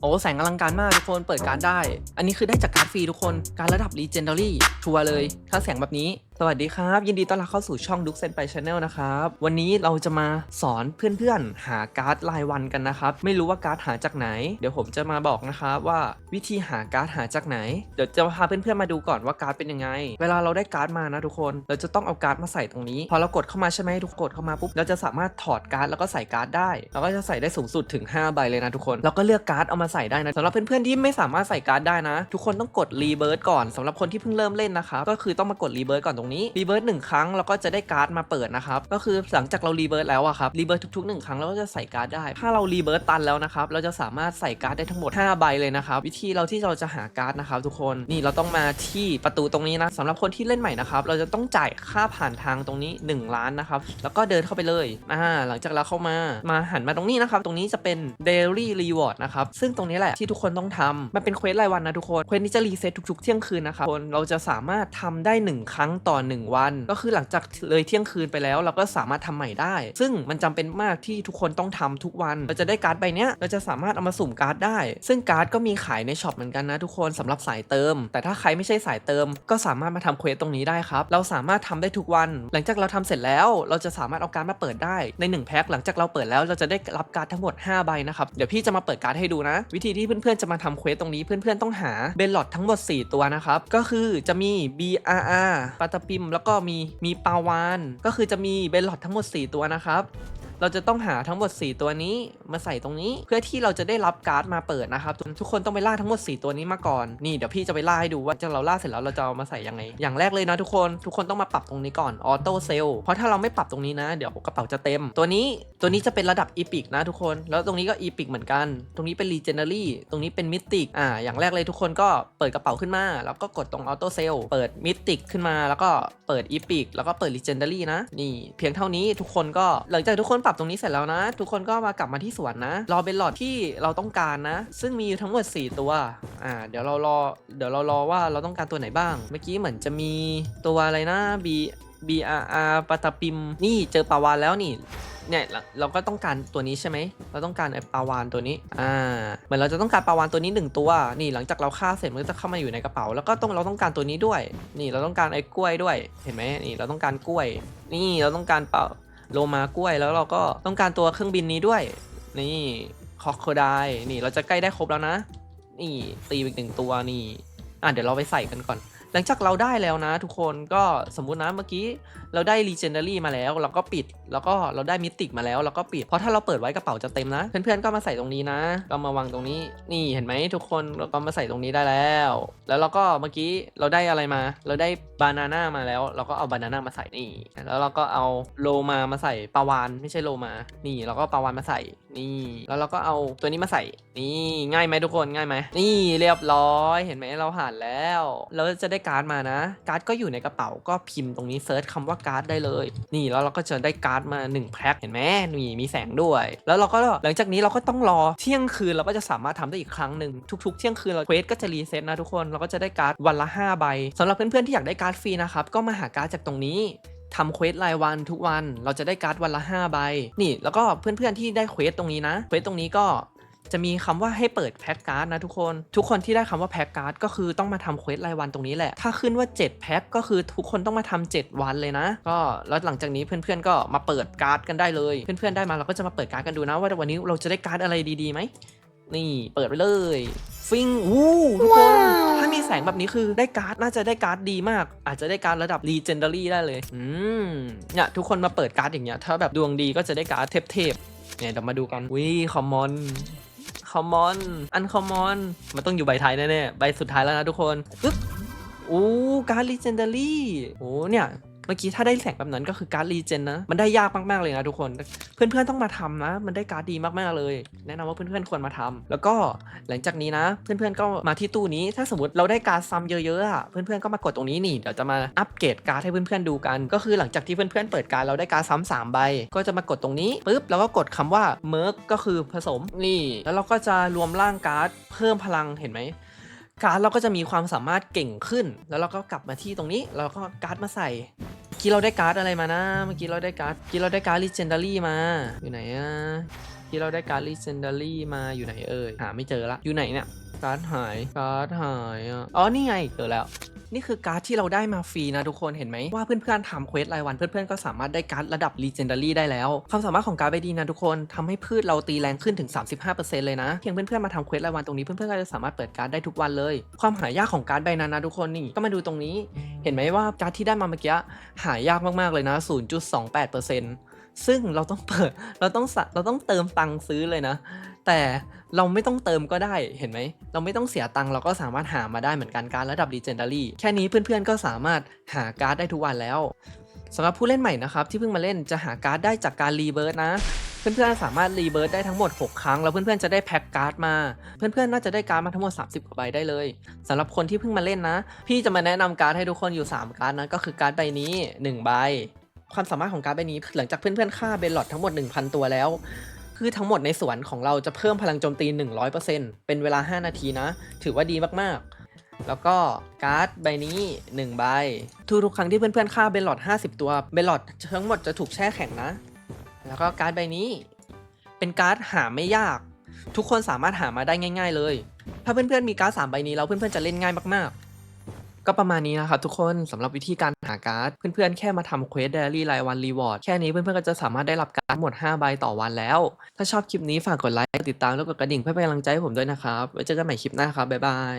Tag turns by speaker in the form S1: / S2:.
S1: โอ้แสงอลังการมากทุกคนเปิดการได้ อันนี้คือได้จากการฟรีทุกคนการระดับ Legendary ชัวร์เลย ถ้าแสงแบบนี้ สวัสดีครับ ยินดีต้อนรับเข้าสู่ช่องดุกเซนไปชาแนลนะครับ วันนี้เราจะมาสอนเพื่อนๆ หาการ์ดรายวันกันนะครับ ไม่รู้ว่าการ์ดหาจากไหน เดี๋ยวผมจะมาบอกนะครับว่าวิธีหาการ์ดหาจากไหน เดี๋ยวจะพาเพื่อนๆมาดูก่อนว่าการ์ดเป็นยังไง เวลาเราได้การ์ดมานะทุกคน เราจะต้องเอาการ์ดมาใส่ตรงนี้ พอเรากดเข้ามาใช่ไหมทุกกดเข้ามาปุ๊บเราจะสามารถถอดการ์ดแล้วก็ใส่การ์ดได้เราก็จะใส่ได้สูงสุดถึง5ใบเลยนะทุกคนเราก็เลือกการ์ดเอามาใส่ได้นะสำหรับเพื่อนๆที่ไม่สามารถใส่การ์ดได้นะ ทุกคนต้องกดรีเบิร์ก่อนสำหรับคนที่เพิ่งเริ่มเล่นนะครับก็คือต้องมากดรีเบิร์ก่อนตรงนี้รีเบิร์หนึ่งครั้งเราก็จะได้การ์ดมาเปิดนะครับก็คือหลังจากเรารีเบิร์แล้วอะครับรีเบิร์ทุกๆหนึ่งครั้งเราก็จะใส่การ์ดได้ ถ้าเรารีเบิร์ตันแล้วนะครับเราจะสามารถใส่การ์ดได้ทั้งหมด 5 ใบเลยนะครับวิธีเราที่เราจะหาการ์ดนะครับทุกคนนี่เราต้องมาที่ประตูตรงนี้นะสำหรับคนที่เล่นใหม่นะครับเราจะต้องจ่ายค่าผ่านทางตรงนี้ 1 ล้านนะครับแล้วก็เดินเข้าไปเลยอ่าหลังจากเราเข้ามามาหันมาตรงนี้นะครับตรงนี้จะเป็น daily reward นะครับซึ่งตรงนี้แหละที่ทุกคนต้องทำมันเป็นเควสรายวันนะทุกคนเควสนี้จะรีเซ็ตทุกๆเที่ยงคืนนะครับคนเราจะสามารถทำได้ 1 ครั้งต่อ1 วัน ก็คือหลังจากเลยเที่ยงคืนไปแล้ว เราก็สามารถทำใหม่ได้ ซึ่งมันจำเป็นมากที่ทุกคนต้องทำทุกวัน เราจะได้การ์ดใบเนี้ยเราจะสามารถเอามาสุ่มการ์ดได้ ซึ่งการ์ดก็มีขายในช็อปเหมือนกันนะทุกคนสำหรับสายเติม แต่ถ้าใครไม่ใช่สายเติม ก็สามารถมาทำเควสตรงนี้ได้ครับ เราสามารถทำได้ทุกวัน หลังจากเราทำเสร็จแล้ว เราจะสามารถเอาการ์ดมาเปิดได้ใน 1 แพ็คหลังจากเราเปิดแล้วเราจะได้รับการ์ดทั้งหมด 5 ใบนะครับเดี๋ยวพี่จะมาเปิดการ์ดให้ดูนะ วิธีที่เพื่อนๆจะมาทำเควสตรงนี้เพื่อนๆต้องหาเบลลอดทั้งหมด 4 ตัวนะครับก็คือจะมี BRR ปาตปิม แล้วก็มีมีปาวาน ก็คือจะมีเบลลอดทั้งหมด 4 ตัวนะครับ เราจะต้องหาทั้งหมด 4 ตัวนี้มาใส่ตรงนี้ เพื่อที่เราจะได้รับการ์ดมาเปิดนะครับทุกคนต้องไปล่าทั้งหมด 4 ตัวนี้มาก่อนนี่เดี๋ยวพี่จะไปล่าให้ดูว่าจะเราล่าเสร็จแล้วเราจะเอามาใส่ยังไง อย่างแรกเลยนะทุกคนทุกคนต้องมาปรับตรงนี้ก่อนออโต้เซลเพราะถ้าเราไม่ปรับตรงนี้นะ เดี๋ยวกระเป๋าจะเต็ม ตัวนี้ตัวนี้จะเป็นระดับอีพิกนะทุกคนแล้วตรงนี้ก็อีพิกเหมือนกัน ตรงนี้เป็นรีเจนเนอรี่ตรงนี้เป็นมิติกอ่าอย่างแรกเลยทุกคนก็เปิดกระเป๋าขึ้นมา แล้วก็กดตรงออโต้เซลเปิดมิติกขึ้นมา แล้วก็เปิดอีพิกแล้วก็เปิดรีเจนเนอรี่นะนี่เพียงเท่านี้ทุกคนก็หลังจากทุกคนปรับตรงนี้เสร็จแล้วนะ ทุกคนก็มากลับมาที่สวนนะ รอเป็นหลอดที่เราต้องการนะ ซึ่งมีอยู่ทั้งหมด 4 ตัว อ่า เดี๋ยวเรารอ เดี๋ยวเรารอว่าเราต้องการตัวไหนบ้าง เมื่อกี้เหมือนจะมีตัวอะไรนะ B B R R ปาตาปิม นี่เจอปาวานแล้วนี่เนี่ยเราเราก็ต้องการตัวนี้ใช่ไหม เราต้องการไอ้ปลาวานตัวนี้ อ่า เหมือนเราจะต้องการปลาวานตัวนี้หนึ่งตัว นี่หลังจากเราฆ่าเสร็จมันก็จะเข้ามาอยู่ในกระเป๋า แล้วก็ต้องเราต้องการตัวนี้ด้วย นี่เราต้องการไอ้กล้วยด้วย เห็นไหมนี่เราต้องการกล้วย นี่เราต้องการเปล่า โลมากล้วยแล้วเราก็ต้องการตัวเครื่องบินนี้ด้วย นี่คอคโคไดนี่เราจะใกล้ได้ครบแล้วนะ นี่ตีอีกหนึ่งตัวนี่ อะเดี๋ยวเราไปใส่กันก่อน หลังจากเราได้แล้วนะทุกคนก็สมมุตินะเมื่อกี้เราได้ Legendary มาแล้ว เราก็ปิด แล้วก็เราได้มิติกมาแล้วเราก็ปิด เพราะถ้าเราเปิดไว้กระเป๋าจะเต็มนะ เพื่อนๆก็มาใส่ตรงนี้นะ ก็มาวางตรงนี้ นี่เห็นไหมทุกคนเราก็มาใส่ตรงนี้ได้แล้ว แล้วเราก็เมื่อกี้เราได้อะไรมา เราได้บานาน่ามาแล้ว เราก็เอาบานาน่ามาใส่นี่ แล้วเราก็เอาโลมามาใส่ปลาวานไม่ใช่โลมา นี่เราก็ปลาวานมาใส่นี่แล้วเราก็เอาตัวนี้มาใส่ นี่ง่ายไหมทุกคนง่ายไหมนี่เรียบร้อยเห็นไหมเราผ่านแล้วเราจะได้การ์ดมานะ การ์ดก็อยู่ในกระเป๋าก็พิมพ์ตรงนี้เซิร์ชคำว่าการ์ดได้เลย นี่แล้วเราก็จะได้การ์ดมา1แพ็คเห็นไหมนี่มีแสงด้วย แล้วเราก็หลังจากนี้เราก็ต้องรอเที่ยงคืนเราก็จะสามารถทำได้อีกครั้งหนึ่งทุก ๆ เที่ยงคืนเราเควสก็จะรีเซ็ตนะทุกคนเราก็จะได้การ์ดวันละ5ใบสำหรับเพื่อนๆที่อยากได้การ์ดฟรีนะครับก็มาหาการ์ดจากตรงนี้ ทำเควสรายวันทุกวัน เราจะได้การ์ดวันละ 5 ใบ นี่แล้วก็เพื่อนๆที่ได้เควสตรงนี้นะ เควสตรงนี้ก็จะมีคำว่าให้เปิดแพ็คการ์ดนะทุกคน ทุกคนที่ได้คำว่าแพ็คการ์ดก็คือต้องมาทำเควสรายวันตรงนี้แหละ ถ้าขึ้นว่า 7 แพ็คก็คือทุกคนต้องมาทำ7วันเลยนะ ก็แล้วหลังจากนี้เพื่อนๆก็มาเปิดการ์ดกันได้เลย เพื่อนๆได้มาเราก็จะมาเปิดการ์ดกันดูนะ ว่าวันนี้เราจะได้การ์ดอะไรดีๆไหม นี่เปิดไปเลย ฟิงวู้ทุกคน มีแสงแบบนี้คือได้การ์ดน่าจะได้การ์ดดีมาก อาจจะได้การ์ดระดับ Legendary ได้เลย อืมเนี่ยทุกคนมาเปิดการ์ดอย่างเงี้ย ถ้าแบบดวงดีก็จะได้การ์ดเทพๆเนี่ยเดี๋ยวมาดูกันวิคอมมอนคอมมอน อันคอมมอน มันต้องอยู่ใบท้ายแน่ๆ ใบสุดท้ายแล้วนะทุกคนปึ๊บโอ้การ์ด Legendary โอ้เนี่ย มื่อกี้ถ้าได้แสงแบบนั้นก็คือการ์ดรีเจนนะ มันได้ยากมากๆเลยนะทุกคน เพื่อนๆต้องมาทำนะ มันได้การ์ดดีมากๆเลย แนะนำว่าเพื่อนๆควรมาทำแล้วก็หลังจากนี้นะ เพื่อนๆก็มาที่ตู้นี้ ถ้าสมมติเราได้การ์ดซ้ำเยอะๆอะ เพื่อนๆก็มากดตรงนี้นี่ เดี๋ยวจะมาอัปเกรดการ์ดให้เพื่อนๆดูกัน ก็คือหลังจากที่เพื่อนๆเปิดการ์ดเราได้การ์ดซ้ำสามใบ ก็จะมากดตรงนี้ปุ๊บ แล้วก็กดคำว่าเมิร์กก็คือผสม นี่ แล้วเราก็จะรวมร่างการ์ดเพิ่มพลัง เห็นไหมการ์ดเราก็จะมีความสามารถเก่งขึ้น แล้วเราก็กลับมาที่ตรงนี้แล้วก็การ์ดมาใส่ กี้เราได้การ์ดอะไรมานะ เมื่อกี้เราได้การ์ดเมื่อกี้เราได้การ์ดลิเจนดารี่มา อยู่ไหนอะ ที่เราได้การ์ด Legendary มาอยู่ไหนเอ่ยหาไม่เจอละอยู่ไหนเนี่ยการ์ดหายการ์ดหายอะอ๋อนี่ไงเจอแล้วนี่คือการ์ดที่เราได้มาฟรีนะทุกคนเห็นไหมว่าเพื่อนๆทำเควสรายวันเพื่อนๆก็สามารถได้การ์ดระดับ Legendary ได้แล้ว ความสามารถของการ์ดใบดีนะทุกคนทำให้พืชเราตีแรงขึ้นถึง 35%เลยนะเพียงเพื่อนๆมาทำเควสรายวันตรงนี้เพื่อนๆก็จะสามารถเปิดการ์ดได้ทุกวันเลย ความหายากของการ์ดใบนั้นนะทุกคนนี่ก็มาดูตรงนี้ เห็นไหมว่าการ์ดที่ได้มาเมื่อกี้หายากมากๆเลยนะ 0.28% ซึ่งเราต้องเปิดเราต้องสะเราต้องเติมตังค์ซื้อเลยนะ แต่เราไม่ต้องเติมก็ได้เห็นไหม เราไม่ต้องเสียตังค์เราก็สามารถหามาได้เหมือนกันการระดับ Legendary แค่นี้เพื่อนๆก็สามารถหาการ์ดได้ทุกวันแล้วสำหรับผู้เล่นใหม่นะครับที่เพิ่งมาเล่นจะหาการ์ดได้จากการรีเบิร์ดนะเพื่อนๆสามารถรีเบิร์ดได้ทั้งหมด 6 ครั้ง แล้วเพื่อนๆจะได้แพ็คการ์ดมา เพื่อนๆน่าจะได้การ์ดมาทั้งหมด 30 กว่าใบได้เลยสำหรับคนที่เพิ่งมาเล่นนะ พี่จะมาแนะนำการ์ดให้ทุกคนอยู่ 3 การ์ดนะก็คือการ์ดใบนี้ 1 ใบ ความสามารถของการ์ดใบนี้ หลังจากเพื่อนๆฆ่าเบลลอดทั้งหมด 1,000 ตัวแล้ว คือทั้งหมดในสวนของเราจะเพิ่มพลังโจมตี 100%เป็นเวลา 5 นาทีนะ ถือว่าดีมากๆ แล้วก็การ์ดใบนี้1ใบทุกๆครั้งที่เพื่อนๆฆ่าเบลลอด50 ตัวเบลลอดทั้งหมดจะถูกแช่แข็งนะ แล้วก็การ์ดใบนี้ เป็นการ์ดหาไม่ยาก ทุกคนสามารถหามาได้ง่าย ๆ เลย ถ้าเพื่อนๆมีการ์ดสามใบนี้แล้วเพื่อนๆจะเล่นง่ายมากๆ ก็ประมาณนี้นะครับทุกคนสำหรับวิธีการาการ์ด เพื่อนๆ แค่มาทำเควสเดลี่รายวันรีวอร์ด แค่นี้เพื่อนๆ ก็จะสามารถได้รับการ์ดหมด 5 ใบต่อวันแล้ว ถ้าชอบคลิปนี้ฝากกดไลค์กดติดตามแล้วกดกระดิ่งเพื่อเป็นกำลังใจให้ผมด้วยนะครับ ไว้เจอกันใหม่คลิปหน้าครับบ๊ายบาย